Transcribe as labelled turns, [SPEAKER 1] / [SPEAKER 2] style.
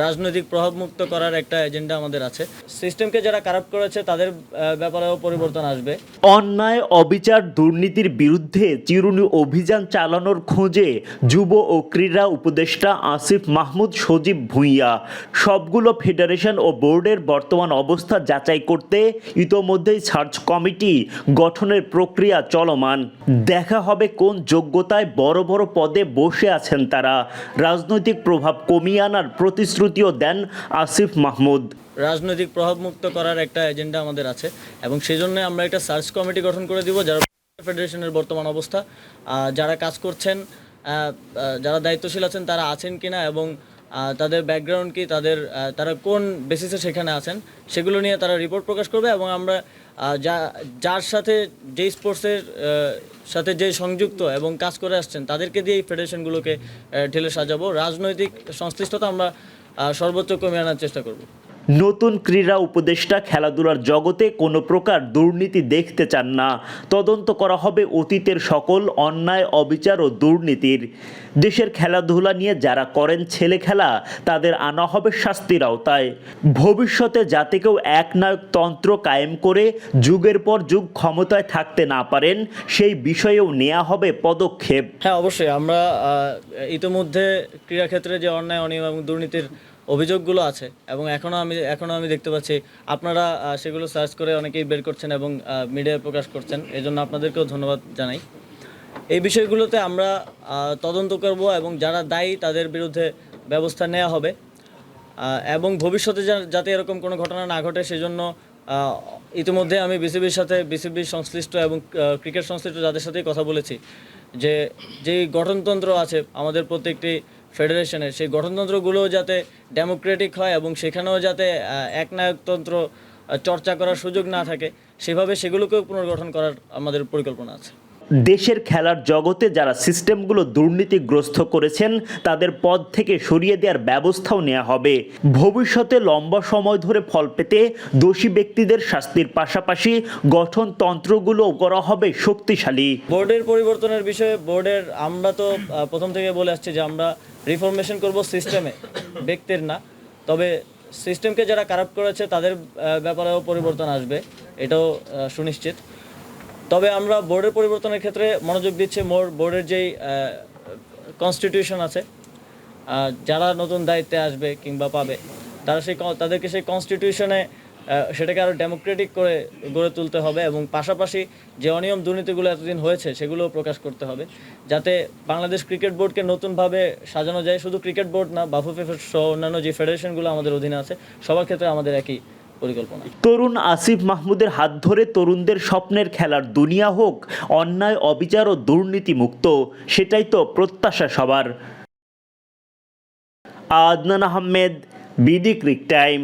[SPEAKER 1] রাজনৈতিক প্রভাবমুক্ত করার একটা এজেন্ডা আমাদের আছে। সিস্টেমকে যারা কারাপ্ট করেছে, তাদের ব্যাপারেও পরিবর্তন আসবে।
[SPEAKER 2] অন্যায়, অবিচার, দুর্নীতির বিরুদ্ধে চিরুনি অভিযান চালানোর খোঁজে যুব ও ক্রীড়া উপদেষ্টা আসিফ মাহমুদ, সজীব ভূঁইয়া। সবগুলো ফেডারেশন ও বোর্ডের বর্তমান অবস্থা যাচাই করতে ইতোমধ্যেই সার্চ কমিটি গঠনের প্রক্রিয়া চলমান। দেখা হবে কোন যোগ্যতায় বড় বড় পদে বসে আছেন তারা। রাজনৈতিক প্রভাব কমিয়ে আনার প্রতিশ্রুতিও দেন আসিফ মাহমুদ।
[SPEAKER 1] রাজনৈতিক প্রভাবমুক্ত করার একটা এজেন্ডা আমাদের আছে এবং সেই জন্য আমরা একটা সার্চ কমিটি গঠন করে দিব, যারা ফেডারেশনের বর্তমান অবস্থা যারা কাজ করছেন যারা দায়িত্বশীল আছেন, তারা আছেন কিনা এবং তাদের ব্যাকগ্রাউন্ড কি, তাদের তারা কোন বেসিসে সেখানে আছেন, সেগুলো নিয়ে তারা রিপোর্ট প্রকাশ করবে এবং আমরা যা, যার সাথে যেই স্পোর্টসের সাথে যে সংযুক্ত এবং কাজ করে আসছেন, তাদেরকে দিয়ে এই ফেডারেশনগুলোকে ঢেলে সাজাবো। রাজনৈতিক সংশ্লিষ্টতা আমরা সর্বোচ্চ কমিয়ে আনার চেষ্টা করব।
[SPEAKER 2] নতুন ক্রীড়া উপদেষ্টা খেলাধুলার জগতে কোনো প্রকার দুর্নীতি দেখতে চান না। তদন্ত করা হবে অতীতের সকল অন্যায়, অবিচার ও দুর্নীতির। দেশের খেলাধুলা নিয়ে যারা করেন ছেলে খেলা, তাদের আনা হবে শাস্তির আওতায়। ভবিষ্যতে যাতে কেউ একনায়কতন্ত্র কায়েম করে যুগের পর যুগ ক্ষমতায় থাকতে না পারেন, সেই বিষয়েও নেওয়া হবে পদক্ষেপ।
[SPEAKER 1] হ্যাঁ অবশ্যই। আমরা ইতিমধ্যে ক্রীড়াক্ষেত্রে যে অন্যায়, অনিয়ম এবং দুর্নীতির অভিযোগগুলো আছে এবং এখনও আমি এখনও আমি দেখতে পাচ্ছি। আপনারা সেগুলো সার্চ করে অনেকেই বের করছেন এবং মিডিয়ায় প্রকাশ করছেন। এই জন্য আপনাদেরকেও ধন্যবাদ জানাই। এই বিষয়গুলোতে আমরা তদন্ত করব এবং যারা দায়ী তাদের বিরুদ্ধে ব্যবস্থা নেওয়া হবে। এবং ভবিষ্যতে যাতে এরকম কোনো ঘটনা না ঘটে সেজন্য ইতিমধ্যে আমি বিসিবির সাথে বিসিবির সংশ্লিষ্ট এবং ক্রিকেট সংশ্লিষ্ট যাদের সাথেই কথা বলেছি। যে যে গঠনতন্ত্র আছে আমাদের প্রত্যেকটি ফেডারেশনের সেই গঠনতন্ত্রগুলোও যাতে ডেমোক্রেটিক হয় এবং সেখানেও যাতে একনায়কতন্ত্র চর্চা করার সুযোগ না থাকে, সেভাবে সেগুলোকেও পুনর্গঠন করার আমাদের পরিকল্পনা আছে।
[SPEAKER 2] দেশের খেলার জগতে যারা সিস্টেমগুলো দুর্নীতিগ্রস্ত করেছেন, তাদের পদ থেকে সরিয়ে দেওয়ার ব্যবস্থাও নেওয়া হবে। ভবিষ্যতে লম্বা সময় ধরে ফল পেতে দোষী ব্যক্তিদের শাস্তির পাশাপাশি গঠনতন্ত্রগুলো করা হবে শক্তিশালী।
[SPEAKER 1] বোর্ডের পরিবর্তনের বিষয়ে বোর্ডের আমরা তো প্রথম থেকে বলে আসছি যে আমরা রিফরমেশন করব সিস্টেমে ব্যক্তির না। তবে সিস্টেমকে যারা কারাপ্ট করেছে, তাদের ব্যাপারেও পরিবর্তন আসবে। এটাও সুনিশ্চিত। তবে আমরা বোর্ডের পরিবর্তনের ক্ষেত্রে মনোযোগ দিচ্ছি মোর বোর্ডের যেই কনস্টিটিউশন আছে যারা নতুন দায়িত্বে আসবে কিংবা পাবে, তারা সেই তাদেরকে সেই কনস্টিটিউশনে সেটাকে আরও ডেমোক্রেটিক করে গড়ে তুলতে হবে এবং পাশাপাশি যে অনিয়ম দুর্নীতিগুলো এতদিন হয়েছে সেগুলোও প্রকাশ করতে হবে, যাতে বাংলাদেশ ক্রিকেট বোর্ডকে নতুনভাবে সাজানো যায়। শুধু ক্রিকেট বোর্ড না বাফুফে সহ অন্যান্য যে ফেডারেশনগুলো আমাদের অধীনে আছে, সবার ক্ষেত্রে আমাদের একই
[SPEAKER 2] তরুণ আসিফ মাহমুদের হাত ধরে তরুণদের স্বপ্নের খেলার দুনিয়া হোক, অন্যায়, অবিচার ও দুর্নীতি মুক্ত সেটাই তো প্রত্যাশা সবার। Adnan Ahmed, BD cric time.